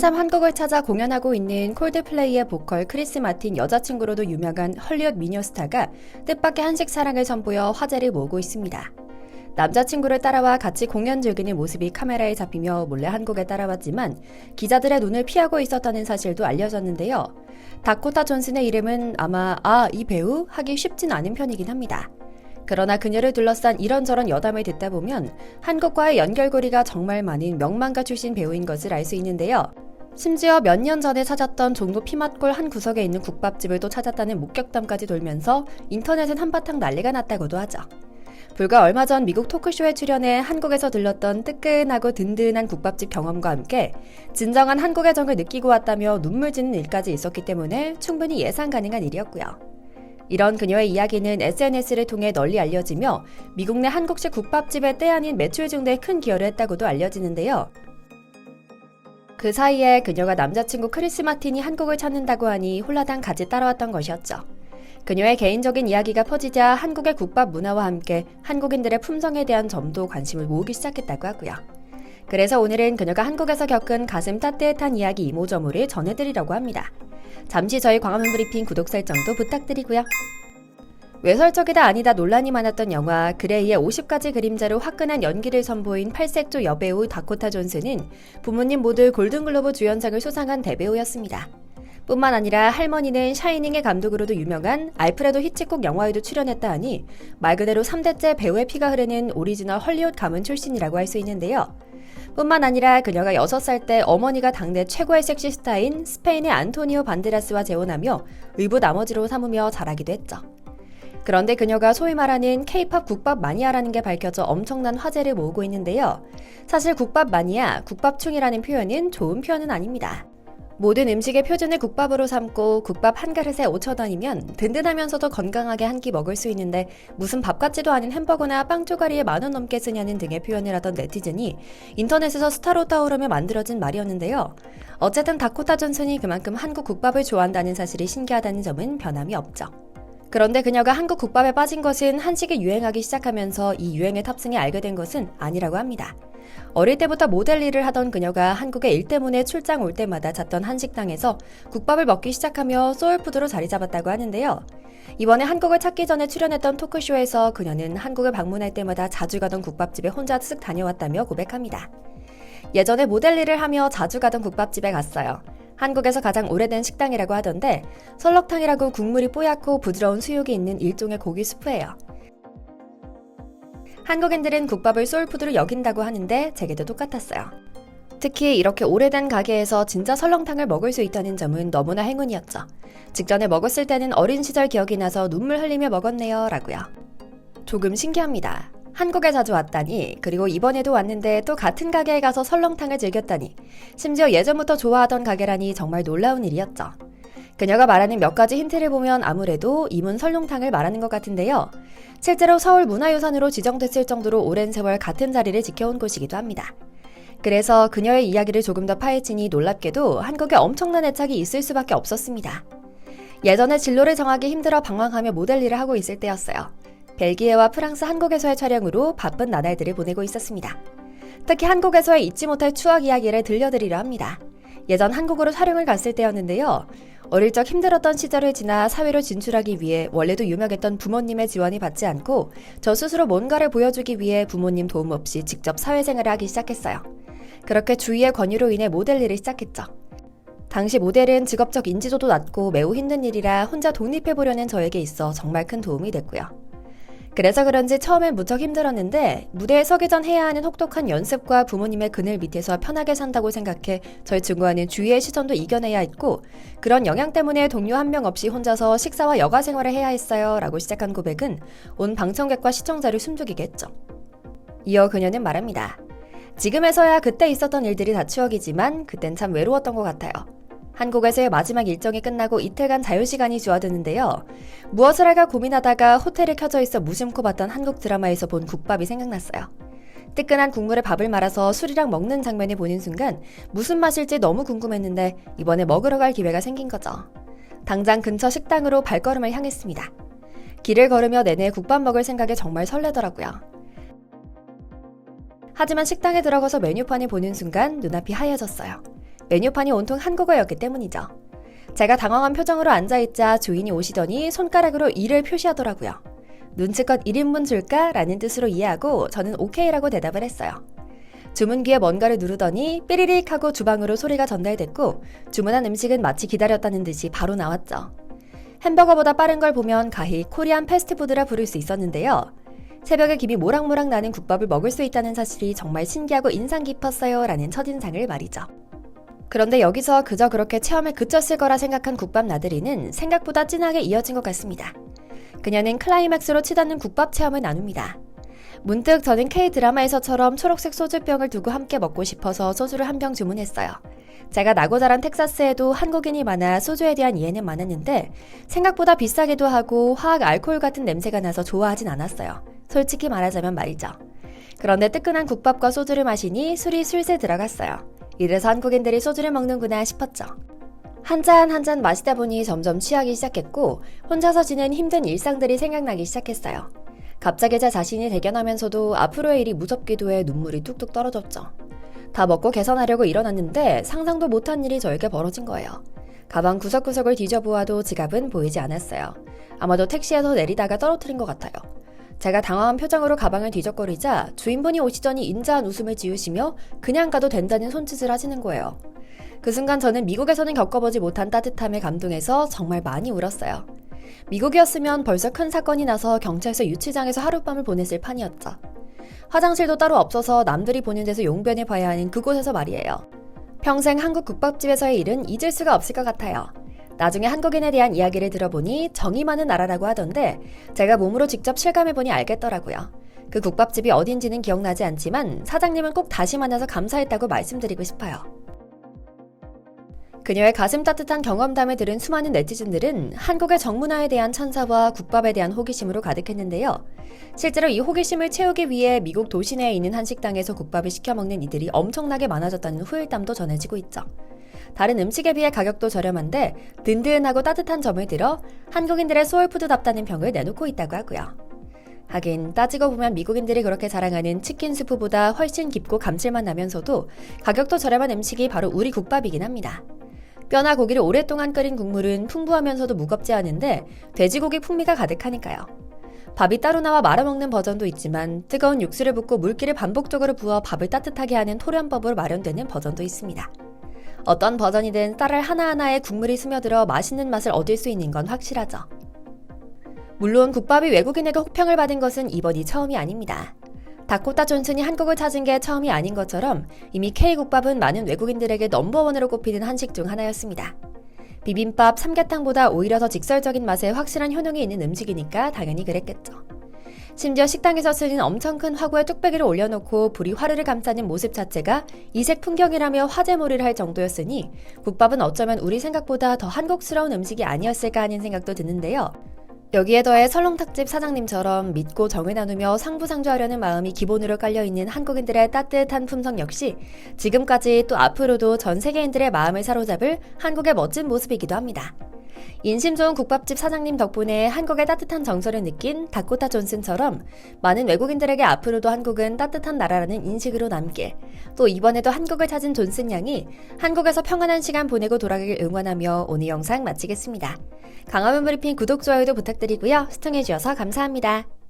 한참 한국을 찾아 공연하고 있는 콜드플레이의 보컬 크리스 마틴 여자친구로도 유명한 헐리우드 미녀 스타가 뜻밖의 한식 사랑을 선보여 화제를 모으고 있습니다. 남자친구를 따라와 같이 공연 즐기는 모습이 카메라에 잡히며 몰래 한국에 따라왔지만 기자들의 눈을 피하고 있었다는 사실도 알려졌는데요. 다코타 존슨의 이름은 아마 아, 이 배우? 하기 쉽진 않은 편이긴 합니다. 그러나 그녀를 둘러싼 이런저런 여담을 듣다 보면 한국과의 연결고리가 정말 많은 명망가 출신 배우인 것을 알 수 있는데요. 심지어 몇 년 전에 찾았던 종로 피맛골 한 구석에 있는 국밥집을 또 찾았다는 목격담까지 돌면서 인터넷은 한바탕 난리가 났다고도 하죠. 불과 얼마 전 미국 토크쇼에 출연해 한국에서 들렀던 뜨끈하고 든든한 국밥집 경험과 함께 진정한 한국의 정을 느끼고 왔다며 눈물 짓는 일까지 있었기 때문에 충분히 예상 가능한 일이었고요. 이런 그녀의 이야기는 SNS를 통해 널리 알려지며 미국 내 한국식 국밥집의 때 아닌 매출 증대에 큰 기여를 했다고도 알려지는데요. 그 사이에 그녀가 남자친구 크리스 마틴이 한국을 찾는다고 하니 홀라당 같이 따라왔던 것이었죠. 그녀의 개인적인 이야기가 퍼지자 한국의 국밥 문화와 함께 한국인들의 품성에 대한 점도 관심을 모으기 시작했다고 하고요. 그래서 오늘은 그녀가 한국에서 겪은 가슴 따뜻한 이야기 이모저모를 전해드리려고 합니다. 잠시 저희 광화문 브리핑 구독 설정도 부탁드리고요. 외설적이다 아니다 논란이 많았던 영화 그레이의 50가지 그림자로 화끈한 연기를 선보인 팔색조 여배우 다코타 존슨은 부모님 모두 골든글로브 주연상을 수상한 대배우였습니다. 뿐만 아니라 할머니는 샤이닝의 감독으로도 유명한 알프레도 히치콕 영화에도 출연했다 하니 말 그대로 3대째 배우의 피가 흐르는 오리지널 헐리우드 가문 출신이라고 할 수 있는데요. 뿐만 아니라 그녀가 6살 때 어머니가 당대 최고의 섹시 스타인 스페인의 안토니오 반데라스와 재혼하며 의붓 나머지로 삼으며 자라기도 했죠. 그런데 그녀가 소위 말하는 케이팝 국밥 마니아라는 게 밝혀져 엄청난 화제를 모으고 있는데요. 사실 국밥 마니아, 국밥충이라는 표현은 좋은 표현은 아닙니다. 모든 음식의 표준을 국밥으로 삼고 국밥 한 그릇에 5천원이면 든든하면서도 건강하게 한 끼 먹을 수 있는데 무슨 밥 같지도 않은 햄버거나 빵 쪼가리에 만 원 넘게 쓰냐는 등의 표현을 하던 네티즌이 인터넷에서 스타로 떠오르며 만들어진 말이었는데요. 어쨌든 다코타 존슨이 그만큼 한국 국밥을 좋아한다는 사실이 신기하다는 점은 변함이 없죠. 그런데 그녀가 한국 국밥에 빠진 것은 한식이 유행하기 시작하면서 이 유행에 탑승해 알게 된 것은 아니라고 합니다. 어릴 때부터 모델 일을 하던 그녀가 한국에 일 때문에 출장 올 때마다 잤던 한식당에서 국밥을 먹기 시작하며 소울푸드로 자리 잡았다고 하는데요. 이번에 한국을 찾기 전에 출연했던 토크쇼에서 그녀는 한국을 방문할 때마다 자주 가던 국밥집에 혼자 쓱 다녀왔다며 고백합니다. 예전에 모델 일을 하며 자주 가던 국밥집에 갔어요. 한국에서 가장 오래된 식당이라고 하던데 설렁탕이라고 국물이 뽀얗고 부드러운 수육이 있는 일종의 고기 수프예요. 한국인들은 국밥을 소울푸드로 여긴다고 하는데 제게도 똑같았어요. 특히 이렇게 오래된 가게에서 진짜 설렁탕을 먹을 수 있다는 점은 너무나 행운이었죠. 직전에 먹었을 때는 어린 시절 기억이 나서 눈물 흘리며 먹었네요. 라고요. 조금 신기합니다. 한국에 자주 왔다니, 그리고 이번에도 왔는데 또 같은 가게에 가서 설렁탕을 즐겼다니, 심지어 예전부터 좋아하던 가게라니 정말 놀라운 일이었죠. 그녀가 말하는 몇 가지 힌트를 보면 아무래도 이문 설렁탕을 말하는 것 같은데요. 실제로 서울 문화유산으로 지정됐을 정도로 오랜 세월 같은 자리를 지켜온 곳이기도 합니다. 그래서 그녀의 이야기를 조금 더 파헤치니 놀랍게도 한국에 엄청난 애착이 있을 수밖에 없었습니다. 예전에 진로를 정하기 힘들어 방황하며 모델 일을 하고 있을 때였어요. 벨기에와 프랑스 한국에서의 촬영으로 바쁜 나날들을 보내고 있었습니다. 특히 한국에서의 잊지 못할 추억 이야기를 들려드리려 합니다. 예전 한국으로 촬영을 갔을 때였는데요. 어릴 적 힘들었던 시절을 지나 사회로 진출하기 위해 원래도 유명했던 부모님의 지원이 받지 않고 저 스스로 뭔가를 보여주기 위해 부모님 도움 없이 직접 사회생활을 하기 시작했어요. 그렇게 주위의 권유로 인해 모델 일을 시작했죠. 당시 모델은 직업적 인지도도 낮고 매우 힘든 일이라 혼자 독립해보려는 저에게 있어 정말 큰 도움이 됐고요. 그래서 그런지 처음엔 무척 힘들었는데 무대에 서기 전 해야 하는 혹독한 연습과 부모님의 그늘 밑에서 편하게 산다고 생각해 절 증거하는 주위의 시선도 이겨내야 했고 그런 영향 때문에 동료 한 명 없이 혼자서 식사와 여가 생활을 해야 했어요 라고 시작한 고백은 온 방청객과 시청자를 숨죽이게 했죠. 이어 그녀는 말합니다. 지금에서야 그때 있었던 일들이 다 추억이지만 그땐 참 외로웠던 것 같아요. 한국에서의 마지막 일정이 끝나고 이틀간 자유시간이 주어드는데요. 무엇을 할까 고민하다가 호텔에 켜져 있어 무심코 봤던 한국 드라마에서 본 국밥이 생각났어요. 뜨끈한 국물에 밥을 말아서 술이랑 먹는 장면을 보는 순간 무슨 맛일지 너무 궁금했는데 이번에 먹으러 갈 기회가 생긴 거죠. 당장 근처 식당으로 발걸음을 향했습니다. 길을 걸으며 내내 국밥 먹을 생각에 정말 설레더라고요. 하지만 식당에 들어가서 메뉴판을 보는 순간 눈앞이 하얘졌어요. 메뉴판이 온통 한국어였기 때문이죠. 제가 당황한 표정으로 앉아있자 주인이 오시더니 손가락으로 이를 표시하더라고요. 눈치껏 1인분 줄까? 라는 뜻으로 이해하고 저는 오케이라고 대답을 했어요. 주문기에 뭔가를 누르더니 삐리릭 하고 주방으로 소리가 전달됐고 주문한 음식은 마치 기다렸다는 듯이 바로 나왔죠. 햄버거보다 빠른 걸 보면 가히 코리안 패스트푸드라 부를 수 있었는데요. 새벽에 김이 모락모락 나는 국밥을 먹을 수 있다는 사실이 정말 신기하고 인상 깊었어요. 라는 첫인상을 말이죠. 그런데 여기서 그저 그렇게 체험에 그쳤을 거라 생각한 국밥 나들이는 생각보다 진하게 이어진 것 같습니다. 그녀는 클라이맥스로 치닫는 국밥 체험을 나눕니다. 문득 저는 K-드라마에서처럼 초록색 소주병을 두고 함께 먹고 싶어서 소주를 한 병 주문했어요. 제가 나고 자란 텍사스에도 한국인이 많아 소주에 대한 이해는 많았는데 생각보다 비싸기도 하고 화학 알코올 같은 냄새가 나서 좋아하진 않았어요. 솔직히 말하자면 말이죠. 그런데 뜨끈한 국밥과 소주를 마시니 술이 술새 들어갔어요. 이래서 한국인들이 소주를 먹는구나 싶었죠. 한 잔 한 잔 마시다 보니 점점 취하기 시작했고 혼자서 지낸 힘든 일상들이 생각나기 시작했어요. 갑자기 제 자신이 대견하면서도 앞으로의 일이 무섭기도 해 눈물이 뚝뚝 떨어졌죠. 다 먹고 개선하려고 일어났는데 상상도 못한 일이 저에게 벌어진 거예요. 가방 구석구석을 뒤져보아도 지갑은 보이지 않았어요. 아마도 택시에서 내리다가 떨어뜨린 것 같아요. 제가 당황한 표정으로 가방을 뒤적거리자 주인분이 오시더니 인자한 웃음을 지으시며 그냥 가도 된다는 손짓을 하시는 거예요. 그 순간 저는 미국에서는 겪어보지 못한 따뜻함에 감동해서 정말 많이 울었어요. 미국이었으면 벌써 큰 사건이 나서 경찰서 유치장에서 하룻밤을 보냈을 판이었죠. 화장실도 따로 없어서 남들이 보는 데서 용변을 봐야 하는 그곳에서 말이에요. 평생 한국 국밥집에서의 일은 잊을 수가 없을 것 같아요. 나중에 한국인에 대한 이야기를 들어보니 정이 많은 나라라고 하던데 제가 몸으로 직접 실감해보니 알겠더라고요. 그 국밥집이 어딘지는 기억나지 않지만 사장님은 꼭 다시 만나서 감사했다고 말씀드리고 싶어요. 그녀의 가슴 따뜻한 경험담을 들은 수많은 네티즌들은 한국의 정문화에 대한 찬사와 국밥에 대한 호기심으로 가득했는데요. 실제로 이 호기심을 채우기 위해 미국 도시 내에 있는 한 식당에서 국밥을 시켜 먹는 이들이 엄청나게 많아졌다는 후일담도 전해지고 있죠. 다른 음식에 비해 가격도 저렴한데 든든하고 따뜻한 점을 들어 한국인들의 소울푸드답다는 평을 내놓고 있다고 하고요. 하긴 따지고 보면 미국인들이 그렇게 자랑하는 치킨 수프보다 훨씬 깊고 감칠맛 나면서도 가격도 저렴한 음식이 바로 우리 국밥이긴 합니다. 뼈나 고기를 오랫동안 끓인 국물은 풍부하면서도 무겁지 않은데 돼지고기 풍미가 가득하니까요. 밥이 따로 나와 말아먹는 버전도 있지만 뜨거운 육수를 붓고 물기를 반복적으로 부어 밥을 따뜻하게 하는 토련법으로 마련되는 버전도 있습니다. 어떤 버전이든 쌀알 하나하나에 국물이 스며들어 맛있는 맛을 얻을 수 있는 건 확실하죠. 물론 국밥이 외국인에게 혹평을 받은 것은 이번이 처음이 아닙니다. 다코타 존슨이 한국을 찾은 게 처음이 아닌 것처럼 이미 K국밥은 많은 외국인들에게 넘버원으로 꼽히는 한식 중 하나였습니다. 비빔밥, 삼계탕보다 오히려 더 직설적인 맛에 확실한 효능이 있는 음식이니까 당연히 그랬겠죠. 심지어 식당에서 쓰는 엄청 큰 화구에 뚝배기를 올려놓고 불이 화르를 감싸는 모습 자체가 이색 풍경이라며 화제몰이를 할 정도였으니 국밥은 어쩌면 우리 생각보다 더 한국스러운 음식이 아니었을까 하는 생각도 드는데요. 여기에 더해 설렁탕집 사장님처럼 믿고 정을 나누며 상부상조하려는 마음이 기본으로 깔려있는 한국인들의 따뜻한 품성 역시 지금까지 또 앞으로도 전 세계인들의 마음을 사로잡을 한국의 멋진 모습이기도 합니다. 인심 좋은 국밥집 사장님 덕분에 한국의 따뜻한 정서를 느낀 다코타 존슨처럼 많은 외국인들에게 앞으로도 한국은 따뜻한 나라라는 인식으로 남길 또 이번에도 한국을 찾은 존슨 양이 한국에서 평안한 시간 보내고 돌아가길 응원하며 오늘 영상 마치겠습니다. 강화문 브리핑 구독, 좋아요도 부탁드리고요. 시청해주셔서 감사합니다.